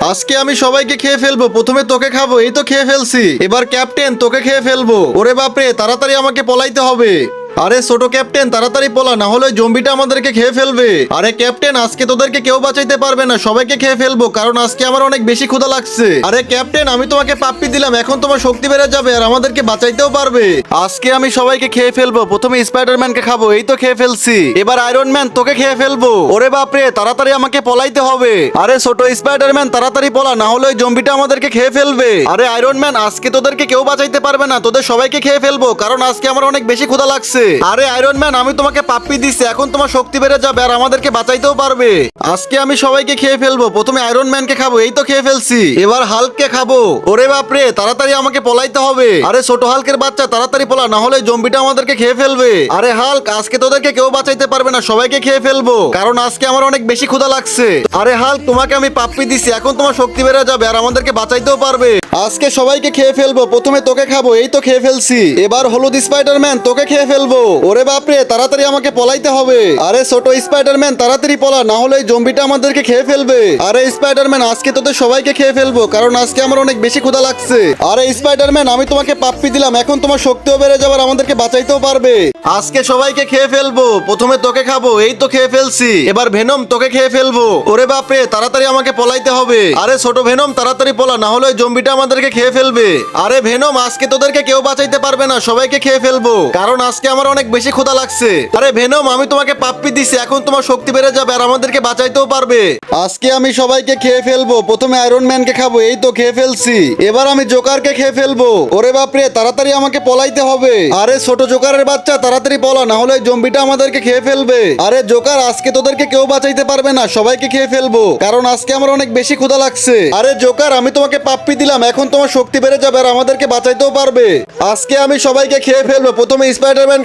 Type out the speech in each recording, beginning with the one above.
আজকে আমি সবাইকে খেয়ে ফেলব, প্রথমে তোকে খাব, এই তো খেয়ে ফেলছি। এবার ক্যাপ্টেন, তোকে খেয়ে ফেলব। ওরে বাপরে, তাড়াতাড়ি আমাকে পলাইতে হবে। আরে ছোট ক্যাপ্টেন, তাড়াতাড়ি পলা, না হলে জম্বিটা আমাদেরকে খেয়ে ফেলবে। আরে ক্যাপ্টেন, আজকে তোদেরকে কেউ বাঁচাইতে পারবে না, সবাইকে খেয়ে ফেলব, কারণ আজকে আমার অনেক বেশি ক্ষুধা লাগছে। আরে ক্যাপ্টেন, আমি তোমাকে পাপ্পি দিলাম, এখন তোমার শক্তি বেড়ে যাবে আর আমাদেরকে বাঁচাইতেও পারবে। আজকে আমি সবাইকে খেয়ে ফেলব, প্রথমে স্পাইডারম্যানকে খাব, এই তো খেয়ে ফেলছি। এবার আয়রন ম্যান, তোকে খেয়ে ফেলব। ওরে বাপরে, তাড়াতাড়ি আমাকে পলাইতে হবে। আরে ছোট স্পাইডারম্যান, তাড়াতাড়ি পলা, না হলে জম্বিটা আমাদেরকে খেয়ে ফেলবে। আরে আয়রন ম্যান, আজকে তোদেরকে কেউ বাঁচাইতে পারবে না, তোদের সবাইকে খেয়ে ফেলব, কারণ আজকে আমার অনেক বেশি ক্ষুধা লাগছে। আরে আয়রন ম্যান আমি তোমাকে পাপ্পি দিচ্ছি এখন তোমার শক্তি বেড়ে যাবে আর আমাদেরকে বাঁচাইতেও পারবে। আজকে আমি সবাইকে খেয়ে ফেলব, প্রথমে আয়রন ম্যানকে খাব, এই তো খেয়ে ফেলছি। এবার হাল্ককে খাব। ওরে বাপরে তাড়াতাড়ি আমাকে পলাইতে হবে। আরে, ছোট হালকের বাচ্চা, তাড়াতাড়ি পলা, না হলে জম্বিটা আমাদেরকে খেয়ে ফেলবে। আরে হাল্ক আজকে তোদেরকে কেউ বাঁচাইতে পারবে না, সবাইকে খেয়ে ফেলব। কারণ আজকে আমার অনেক বেশি ক্ষুধা লাগছে। আরে হাল্ক তোমাকে আমি পাপ্পি দিছি, এখন তোমার শক্তি বেড়ে যাবে আর আমাদেরকে বাঁচাইতেও পারবে। আজকে সবাইকে খেয়ে ফেলব, প্রথমে তোকে খাব, এই তো খেয়ে ফেলছি। এবার হলুদ স্পাইডারম্যান তোকে খেয়ে ফেলব। ওরে বাপরে, তাড়াতাড়ি আমাকে পলাইতে হবে। আরে ছোট স্পাইডারম্যান, তাড়াতাড়ি পলা, না হলে জম্বিটা আমাদেরকে খেয়ে ফেলবে। আরে স্পাইডারম্যান, আজকে তোদের সবাইকে খেয়ে ফেলব, কারণ আজকে আমার অনেক বেশি ক্ষুধা লাগছে। আরে স্পাইডারম্যান, আমি তোমাকে পাপ্পি দিলাম, এখন তোমার শক্তিও বেড়ে যাবার আমাদেরকে বাঁচাইতেও পারবে। আজকে সবাইকে খেয়ে ফেলব, প্রথমে তোকে খাব, এই তো খেয়ে ফেলছি। এবার ভেনম, তোকে খেয়ে ফেলব। ওরে বাপরে, তাড়াতাড়ি আমাকে পলাইতে হবে। আরে ছোট ভেনম, তাড়াতাড়ি পলা, না হলে জম্বিটা আমাদেরকে খেয়ে ফেলবে। আরে ভেনম, আজকে তোদেরকে কেউ বাঁচাইতে পারবে না, সবাইকে খেয়ে ফেলব। কারণ আজকে আমার অনেক বেশি ক্ষুধা লাগছে। আরে ভেনম, আমি তোমাকে পাপ্পি দিছি, এখন তোমার শক্তি বেড়ে যাবে আর আমাদেরকে বাঁচাইতেও পারবে। আজকে আমি সবাইকে খেয়ে ফেলব, প্রথমে আয়রন ম্যানকে খাব, এই তো খেয়ে ফেলছি। এবার আমি জোকারকে খেয়ে ফেলব। ওরে বাপরে তাড়াতাড়ি আমাকে পলাইতে হবে। আরে ছোট জোকারের বাচ্চা, তাড়াতাড়ি পলা, না হলে জম্বিটা আমাদেরকে খেয়ে ফেলবে। আরে জোকার আজকে তোদেরকে কেউ বাঁচাইতে পারবে না, সবাইকে খেয়ে ফেলব। কারণ আজকে আমার অনেক বেশি ক্ষুধা লাগছে। আরে জোকার আমি তোমাকে পাপ্পি দিলাম, এখন তোমার শক্তি বেড়ে যাবে আর আমাদেরকে বাঁচাইতেও পারবে। আজকে আমি সবাইকে খেয়ে ফেলব, প্রথমে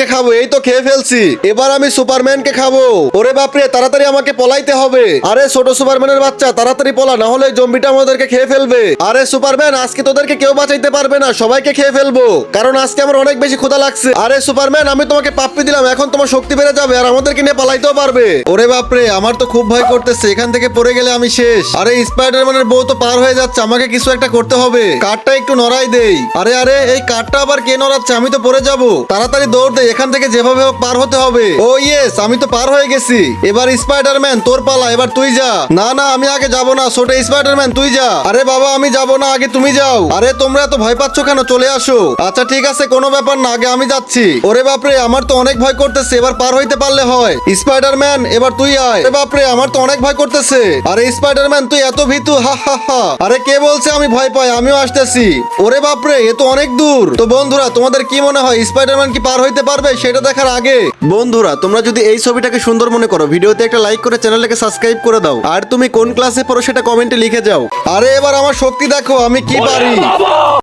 স্পাইডারম্যানকে খাব? এই তো খেয়ে ফেলছি। এবার আমি সুপারম্যানকে খাব। ওরে বাপরে, তাড়াতাড়ি আমাকে পলাইতে হবে। আরে, ছোট সুপারম্যানের বাচ্চা, তাড়াতাড়ি পলা, না হলে জম্বিটা আমাদেরকে খেয়ে ফেলবে। আরে, সুপারম্যান, আজকে তোদেরকে কেউ বাঁচাইতে পারবে না। সবাইকে খেয়ে ফেলব। কারণ আজকে আমার অনেক বেশি ক্ষুধা লাগছে। আরে, সুপারম্যান, আমি তোমাকে পাপ্পি দিলাম। এখন তোমার শক্তি বেড়ে যাবে আর আমাদেরকে নিয়ে পালাইতেও পারবে। ওরে বাপরে, আমার তো খুব ভয় করতেছে। এখান থেকে পড়ে গেলে আমি শেষ। আরে, স্পাইডারম্যানের বউ তো পার হয়ে যাচ্ছে। আমাকে কিছু একটা করতে হবে। কাঠটা একটু নড়াই দেই। আরে আরে, এই কাঠটা আবার কে নড়াচ্ছে? আমি তো পড়ে যাব। তাড়াতাড়ি দৌড় দে। এখান থেকে যেভাবে হোক পার হতে হবে। ও ইয়েস আমি তো পার হয়ে গেছি। এবার স্পাইডারম্যান তোর পালা, এবার তুই যা। না না, আমি আগে যাব না, ছোট স্পাইডারম্যান তুই যা। আরে বাবা, আমি যাব না, আগে তুমি যাও। আরে, তোমরা এত ভয় পাচ্ছ কেন? চলে আসো। আচ্ছা ঠিক আছে, কোনো ব্যাপার না, আগে আমি যাচ্ছি। ওরে বাপরে, আমার তো অনেক ভয় করতেছে, এবার পার হইতে পারলে হয়। স্পাইডারম্যান এবার তুই আয়। আরে বাপরে, আমার তো অনেক ভয় করতেছে। আরে স্পাইডারম্যান তুই এত ভীতু, হা হা হা। আরে, কে বলছে আমি ভয় পাই? আমিও আসতেছি। ওরে বাপরে, এ তো অনেক দূর। তো বন্ধুরা, তোমাদের কি মনে হয় স্পাইডারম্যান কি পার হইতে পারবে সেটা দেখার আগে। বন্ধুরা, তোমরা যদি এই ছবিটাকে সুন্দর মনে করো, ভিডিওতে একটা লাইক করে চ্যানেলটাকে সাবস্ক্রাইব করে দাও। আর তুমি কোন ক্লাসে পড়ো সেটা কমেন্টে লিখে যাও। আরে এবার আমার শক্তি দেখো, আমি কি পারি?